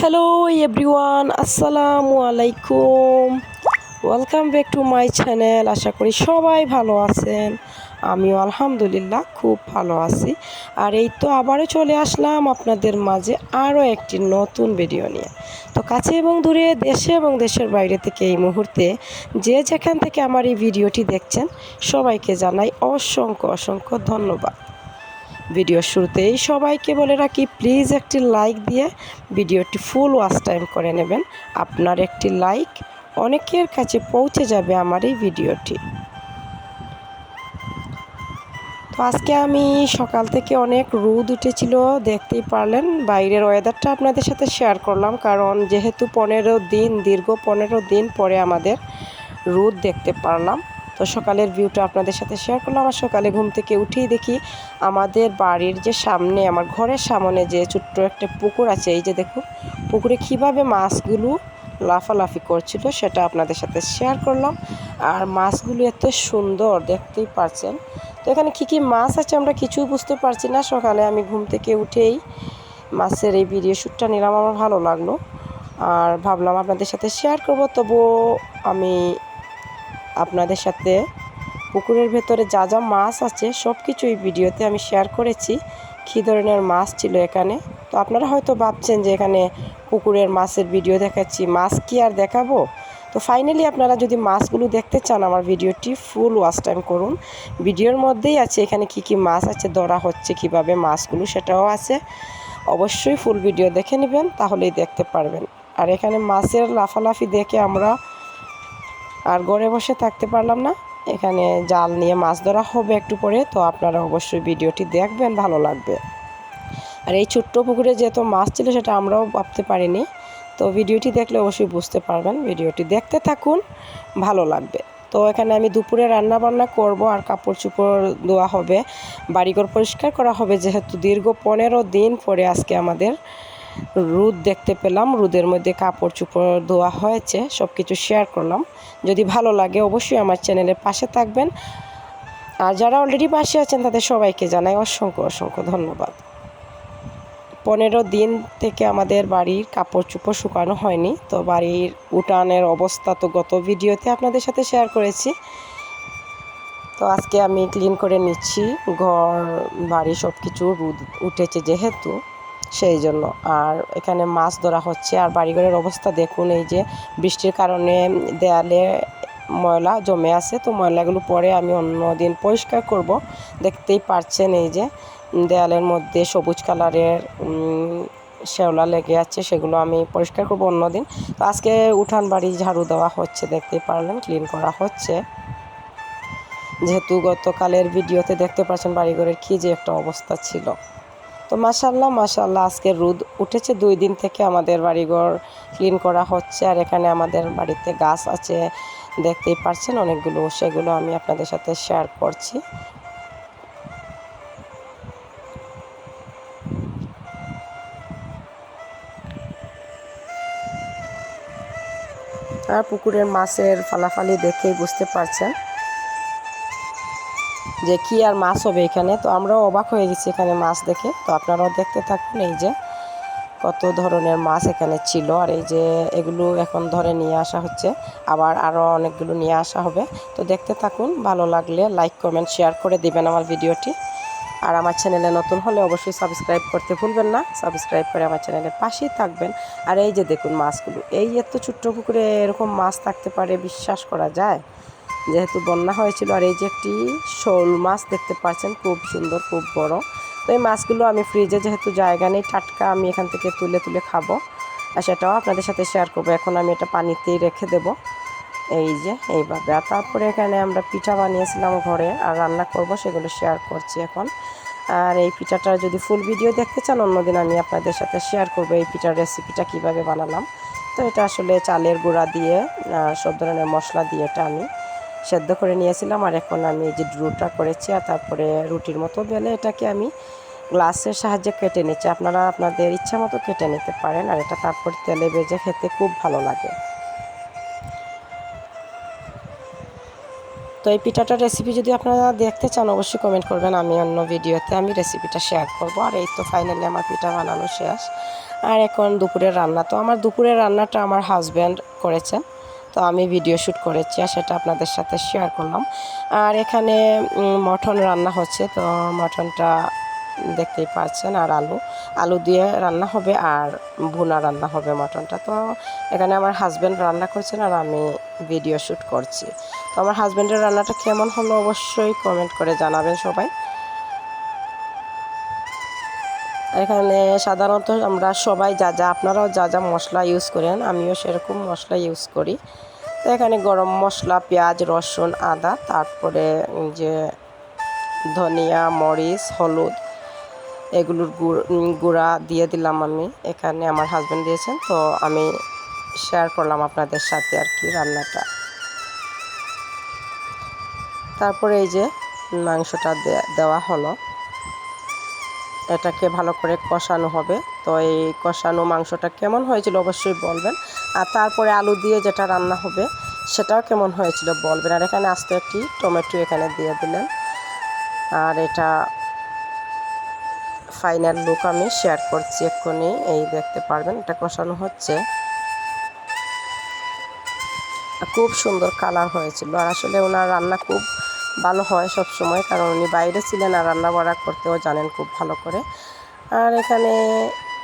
Hello everyone আসসালামু আলাইকুম welcome back to my channel আশা করি সবাই ভালো আছেন। আমিও আলহামদুলিল্লাহ খুব ভালো আছি। আর এই তো আবারও চলে আসলাম আপনাদের মাঝে আরও একটি নতুন ভিডিও নিয়ে। তো কাছে এবং দূরে, দেশে এবং দেশের বাইরে থেকে এই মুহূর্তে যে যেখান থেকে আমার এই ভিডিওটি দেখছেন, সবাইকে জানাই অসংখ্য অসংখ্য ধন্যবাদ। ভিডিওর শুরুতেই সবাইকে বলে রাখি প্লিজ একটি লাইক দিয়ে ভিডিওটি ফুল ওয়াচ টাইম করে নেবেন। আপনার একটি লাইক অনেকের কাছে পৌঁছে যাবে আমার এই ভিডিওটি। তো আজকে আমি সকাল থেকে অনেক রোদ উঠেছিল, দেখতেই পারলেন। বাইরের ওয়েদারটা আপনাদের সাথে শেয়ার করলাম, কারণ যেহেতু পনেরো দিন, দীর্ঘ পনেরো দিন পরে আমাদের রোদ দেখতে পারলাম। তো সকালের ভিউটা আপনাদের সাথে শেয়ার করলাম আর সকালে ঘুম থেকে উঠেই দেখি আমাদের বাড়ির যে সামনে, আমার ঘরের সামনে যে ছোট্ট একটা পুকুর আছে, এই যে দেখুন, পুকুরে কীভাবে মাছগুলো লাফালাফি করছিল সেটা আপনাদের সাথে শেয়ার করলাম। আর মাছগুলো এত সুন্দর, দেখতেই পারছেন। তো এখানে কী কী মাছ আছে আমরা কিছুই বুঝতে পারছি না। সকালে আমি ঘুম থেকে উঠেই মাছের এই ভিডিও শ্যুটটা নিলাম, আমার ভালো লাগল। আর ভাবলাম আপনাদের সাথে শেয়ার করব, তবুও আমি আপনাদের সাথে পুকুরের ভেতরে যা যা মাছ আছে, সব কিছু এই ভিডিওতে আমি শেয়ার করেছি। কী ধরনের মাছ ছিল এখানে? তো আপনারা হয়তো ভাবছেন যে এখানে পুকুরের মাছের ভিডিও দেখাচ্ছি। মাছ কি আর দেখাবো? তো ফাইনালি আপনারা যদি মাছগুলো দেখতে চান, আমার ভিডিওটি ফুল ওয়াচ টাইম করুন। ভিডিওর মধ্যেই আছে এখানে কি কি মাছ আছে, ধরা হচ্ছে কীভাবে মাছগুলো, সেটাও আছে। অবশ্যই ফুল ভিডিও দেখে নেবেন, তাহলেই দেখতে পারবেন। আর এখানে মাছের লাফালাফি দেখে আমরা আর ঘরে বসে থাকতে পারলাম না। এখানে জাল নিয়ে মাছ ধরা হবে একটু পরে, তো আপনারা অবশ্যই ভিডিওটি দেখবেন, ভালো লাগবে। আর এই ছোট্ট পুকুরে যেহেতু মাছ ছিল, সেটা আমরাও ভাবতে পারিনি। তো ভিডিওটি দেখলে অবশ্যই বুঝতে পারবেন, ভিডিওটি দেখতে থাকুন, ভালো লাগবে। তো এখানে আমি দুপুরে রান্না বান্না করব, আর কাপড় চোপড় ধোয়া হবে, বাড়িঘর পরিষ্কার করা হবে, যেহেতু দীর্ঘ পনেরো দিন পরে আজকে আমাদের রোদ দেখতে পেলাম, রোদের মধ্যে কাপড় চোপড় ধোয়া হয়েছে সব কিছু শেয়ার করলাম। যদি ভালো লাগে অবশ্যই আমার চ্যানেলের পাশে থাকবেন। আর যারা অলরেডি পাশে আছেন, তাদের সবাইকে জানাই অসংখ্য অসংখ্য ধন্যবাদ। পনেরো দিন থেকে আমাদের বাড়ির কাপড় চোপড় শুকানো হয়নি, তো বাড়ির উঠানের অবস্থা তো গত ভিডিওতে আপনাদের সাথে শেয়ার করেছি। তো আজকে আমি ক্লিন করে নিচ্ছি, ঘর, বাড়ি সব কিছু রোদ উঠেছে যেহেতু। সেই জন্য। আর এখানে মাছ ধরা হচ্ছে। আর বাড়িঘরের অবস্থা দেখুন, এই যে বৃষ্টির কারণে দেয়ালে ময়লা জমে আছে। তো ময়লাগুলো পরে আমি অন্য দিন পরিষ্কার করব। দেখতেই পারছেন এই যে দেয়ালের মধ্যে সবুজ কালারের শ্যাওলা লেগে আছে। সেগুলো আমি পরিষ্কার করব অন্যদিন। তো আজকে উঠান বাড়ি ঝাড়ু দেওয়া হচ্ছে, দেখতেই পারলেন, ক্লিন করা হচ্ছে। যেহেতু গতকালের ভিডিওতে দেখতে পাচ্ছেন বাড়িঘরের কী যে একটা অবস্থা ছিল। তো মাসাল্লাহ মাসাল্লাহ আজকে রোদ উঠেছে। দুই দিন থেকে আমাদের বাড়িঘর ক্লিন করা হচ্ছে আর এখানে আমাদের বাড়িতে গাছ আছে। দেখতেই পাচ্ছেন অনেকগুলো, সেগুলো আমি আপনাদের সাথে শেয়ার করছি। আর পুকুরের মাছের ফালাফালি দেখেই বুঝতে পারছেন। যে কি আর মাছ হবে এখানে। তো আমরাও অবাক হয়ে গেছি এখানে মাছ দেখে। তো আপনারাও দেখতে থাকুন এই যে কত ধরনের মাছ এখানে ছিল। আর এই যে এগুলো এখন ধরে নিয়ে আসা হচ্ছে। আবার আরও অনেকগুলো নিয়ে আসা হবে। তো দেখতে থাকুন, ভালো লাগলে লাইক, কমেন্ট, শেয়ার করে দিবেন আমার ভিডিওটি। আর আমার চ্যানেলে নতুন হলে অবশ্যই সাবস্ক্রাইব করতে ভুলবেন না। সাবস্ক্রাইব করে আমার চ্যানেলের পাশেই থাকবেন। আর এই যে দেখুন মাছগুলো। এই এত ছোট্ট পুকুরে এরকম মাছ থাকতে পারে, বিশ্বাস করা যায়? যেহেতু বন্যা হয়েছিল আর এই যে একটি শোল মাছ দেখতে পাচ্ছেন, খুব সুন্দর, খুব বড়। তো এই মাছগুলো আমি ফ্রিজে যেহেতু জায়গা নেই, টাটকা আমি এখান থেকে তুলে তুলে খাব। আর সেটাও আপনাদের সাথে শেয়ার করব। এখন আমি এটা পানিতেই রেখে দেব। এই যে, এইভাবে। আর তারপরে এখানে আমরা পিঠা বানিয়েছিলাম ঘরে আর রান্না করব, সেগুলো শেয়ার করছি এখন। আর এই পিঠাটার যদি ফুল ভিডিও দেখতে চান, অন্যদিন আমি আপনাদের সাথে শেয়ার করব এই পিঠার রেসিপিটা কীভাবে বানালাম। তো এটা আসলে চালের গুঁড়া দিয়ে সব ধরনের মশলা দিয়ে এটা আমি সেদ্ধ করে নিয়েছিলাম আর এখন আমি যে ড্রুটা করেছি আর তারপরে রুটির মতো বেলে এটাকে আমি গ্লাসের সাহায্যে কেটে নিচ্ছি। আপনারা আপনাদের ইচ্ছা মতো কেটে নিতে পারেন আর এটা তারপর তেলে ভেজে খেতে খুব ভালো লাগে। তো এই পিঠাটার রেসিপি যদি আপনারা দেখতে চান, অবশ্যই কমেন্ট করবেন। আমি অন্য ভিডিওতে আমি রেসিপিটা শেয়ার করব। আর এই তো ফাইনালি আমার পিঠা বানানো শেষ। আর এখন দুপুরের রান্না। তো আমার দুপুরের রান্নাটা আমার হাজব্যান্ড করেছেন। তো আমি ভিডিও শ্যুট করেছি আর সেটা আপনাদের সাথে শেয়ার করলাম। আর এখানে মটন রান্না হচ্ছে, তো মটনটা দেখতেই পাচ্ছেন, আর আলু। আলু দিয়ে রান্না হবে আর ভুনা রান্না হবে মটনটা। তো এখানে আমার হাজব্যান্ড রান্না করছেন আর আমি ভিডিও শ্যুট করছি। তো আমার হাজব্যান্ডের রান্নাটা কেমন হলো অবশ্যই কমেন্ট করে জানাবেন সবাই। এখানে সাধারণত আমরা সবাই যা যা, আপনারাও যা যা মশলা ইউজ করেন, আমিও সেরকম মশলা ইউজ করি। তো এখানে গরম মশলা, পেঁয়াজ, রসুন, আদা, তারপরে যে ধনিয়া, মরিচ, হলুদ, এগুলোর গুঁড়া দিয়ে দিলাম আমি। এখানে আমার হাজব্যান্ড দিয়েছেন, তো আমি শেয়ার করলাম আপনাদের সাথে আর কি রান্নাটা। তারপরে এই যে মাংসটা দেওয়া হলো। এটাকে ভালো করে কষানো হবে। তো এই কষানো মাংসটা কেমন হয়েছিল অবশ্যই বলবেন। আর তারপরে আলু দিয়ে যেটা রান্না হবে, সেটাও কেমন হয়েছিল বলবেন। আর এখানে আস্তে একটি টমেটো এখানে দিয়ে দিলেন। আর এটা ফাইনাল লুক আমি শেয়ার করছি এক্ষুনি। এই দেখতে পারবেন, এটা কষানো হচ্ছে। খুব সুন্দর কালার হয়েছিল। আর আসলে ওনার রান্না খুব ভালো হয় সব সময়, কারণ উনি বাইরে ছিলেন আর রান্না বাড়া করতেও জানেন খুব ভালো করে। আর এখানে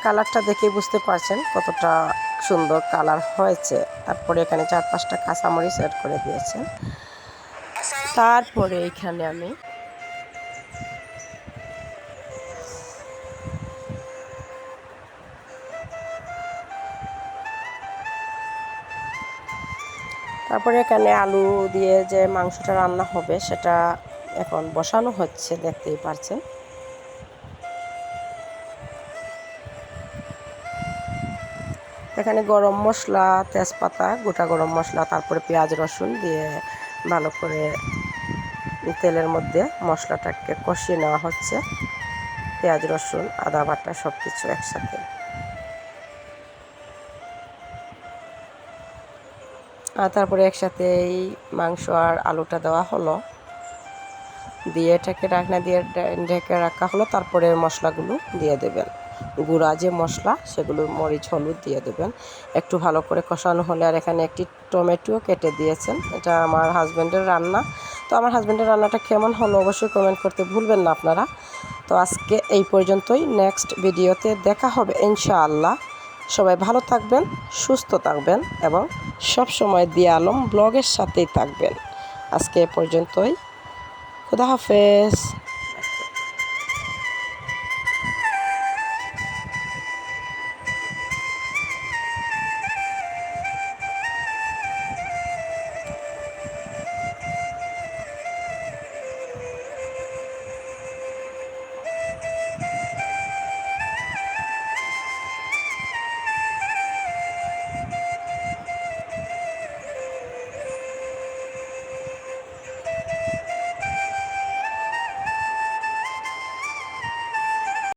কালারটা দেখে বুঝতে পারছেন কতটা সুন্দর কালার হয়েছে। তারপরে এখানে চার পাঁচটা কাঁচামরিচ অ্যাড করে দিয়েছেন। তারপরে এখানে আমি তারপরে এখানে আলু দিয়ে যে মাংসটা রান্না হবে, সেটা এখন বসানো হচ্ছে, দেখতেই পারছেন। এখানে গরম মশলা, তেজপাতা, গোটা গরম মশলা, তারপরে পেঁয়াজ, রসুন দিয়ে ভালো করে তেলের মধ্যে মশলাটাকে কষিয়ে নেওয়া হচ্ছে। পেঁয়াজ, রসুন, আদা, বাটা সব কিছু একসাথে। তারপরে একসাথে এই মাংস আর আলুটা দেওয়া হলো। দিয়ে এটাকে রাখনা দিয়ে ঢেকে রাখা হলো। তারপরে মশলাগুলো দিয়ে দেবেন। গুঁড়া যে মশলা, সেগুলো মরিচ, হলুদ দিয়ে দেবেন। একটু ভালো করে কষানো হলে আর এখানে একটি টমেটো কেটে দিয়েছেন। এটা আমার হাজব্যান্ডের রান্না। তো আমার হাজব্যান্ডের রান্নাটা কেমন হলো অবশ্যই কমেন্ট করতে ভুলবেন না আপনারা। তো আজকে এই পর্যন্তই। নেক্সট ভিডিওতে দেখা হবে ইনশাআল্লাহ। সবাই ভালো থাকবেন, সুস্থ থাকবেন এবং সব সময় দিয়ে আলম ব্লগের সাথেই থাকবেন। আজকে এ পর্যন্তই। খুদা হাফেজ।